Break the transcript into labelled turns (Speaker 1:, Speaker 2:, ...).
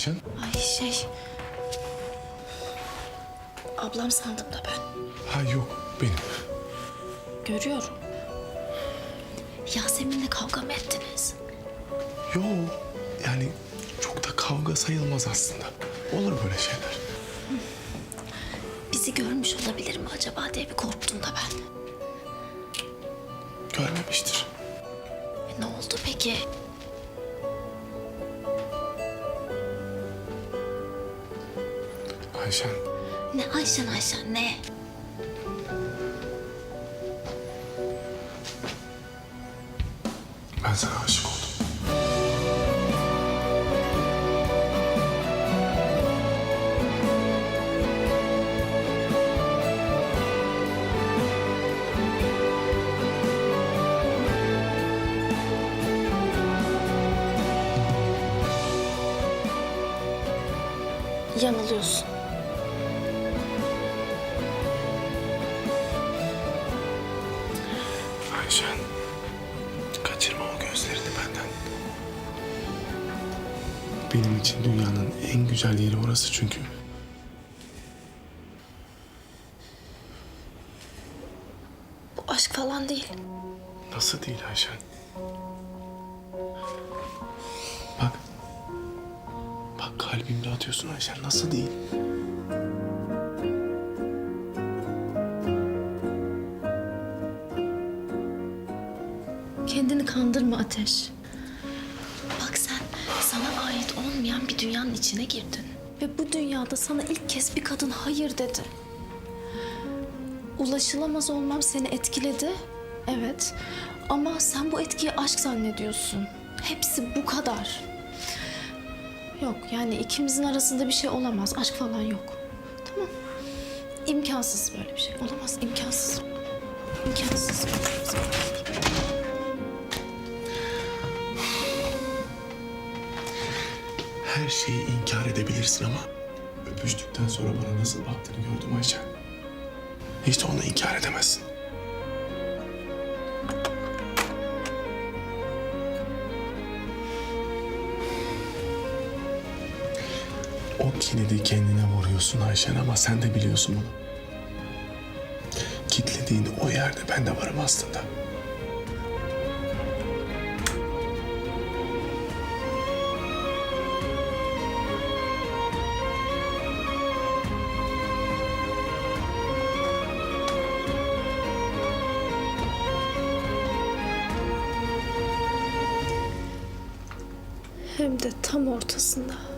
Speaker 1: Ayşen?
Speaker 2: Ay şey... Ablam sandım da ben.
Speaker 1: Ha yok benim.
Speaker 2: Görüyorum. Yasemin'le kavga mı ettiniz?
Speaker 1: Yo yani çok da kavga sayılmaz aslında. Olur böyle şeyler.
Speaker 2: Bizi görmüş olabilir mi acaba diye bir korktum da ben.
Speaker 1: Görmemiştir.
Speaker 2: E, ne oldu peki?
Speaker 1: Ayşen
Speaker 2: Ne Ayşen Ayşen ne?
Speaker 1: ben sana aşık oldum.
Speaker 2: Yanılıyorsun.
Speaker 1: Ayşen kaçırma o gözlerini benden. Benim için dünyanın en güzel yeri orası çünkü.
Speaker 2: Bu aşk falan değil.
Speaker 1: Nasıl değil Ayşen? Bak. Bak kalbimde atıyorsun Ayşen. Nasıl değil?
Speaker 2: Kendini kandırma Ateş. Bak sen sana ait olmayan bir dünyanın içine girdin. Ve bu dünyada sana ilk kez bir kadın hayır dedi. Ulaşılamaz olmam seni etkiledi. Evet. Ama sen bu etkiyi aşk zannediyorsun. Hepsi bu kadar. Yok yani ikimizin arasında bir şey olamaz. Aşk falan yok. Tamam. İmkansız böyle bir şey. Olamaz imkansız.
Speaker 1: Her şeyi inkar edebilirsin ama öpüştükten sonra bana nasıl baktığını gördüm Ayşen. Hiç de onu inkar edemezsin. O kilidi kendine vuruyorsun Ayşen ama sen de biliyorsun bunu. Kitlediğin o yerde ben de varım aslında.
Speaker 2: Hem de tam ortasında.